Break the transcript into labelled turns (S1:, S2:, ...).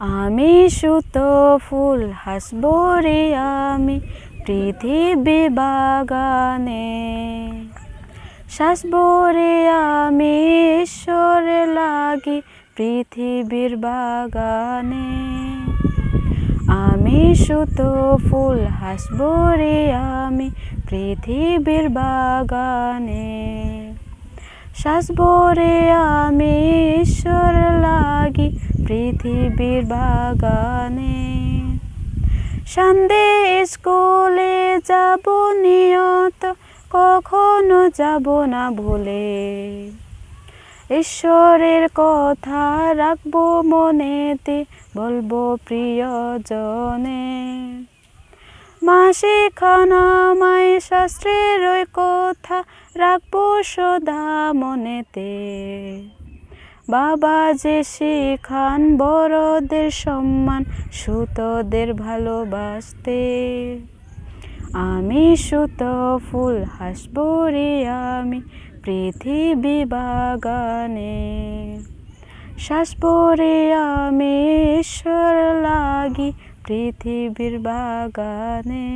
S1: আমি সুত ফুল হাসবো রে আমি পৃথিবী বাগানে। শাসবো রে আমি ঈশ্বর লাগি পৃথিবীর বাগানে। আমি সুত ফুল হাসবো রে আমি পৃথিবীর বাগানে। সাজবো রে আমি ঈশ্বর পৃথিবীর বাগানে। সন্ধে স্কুলে যাব, নিয়ত কখনো যাব না ভুলে। ঈশ্বরের কথা রাখব মনেতে, বলব প্রিয়জনে। মাসে খানা মায় শাস্ত্রের কথা রাখব সদা মনেতে। বাবা যে শিখান বড়দের সম্মান, সুতদের ভালোবাসতে। আমি সুত ফুল হাসবো রে আমি পৃথিবী বাগানে। শাসবো রে আমি ঈশ্বর লাগি পৃথিবীর বাগানে।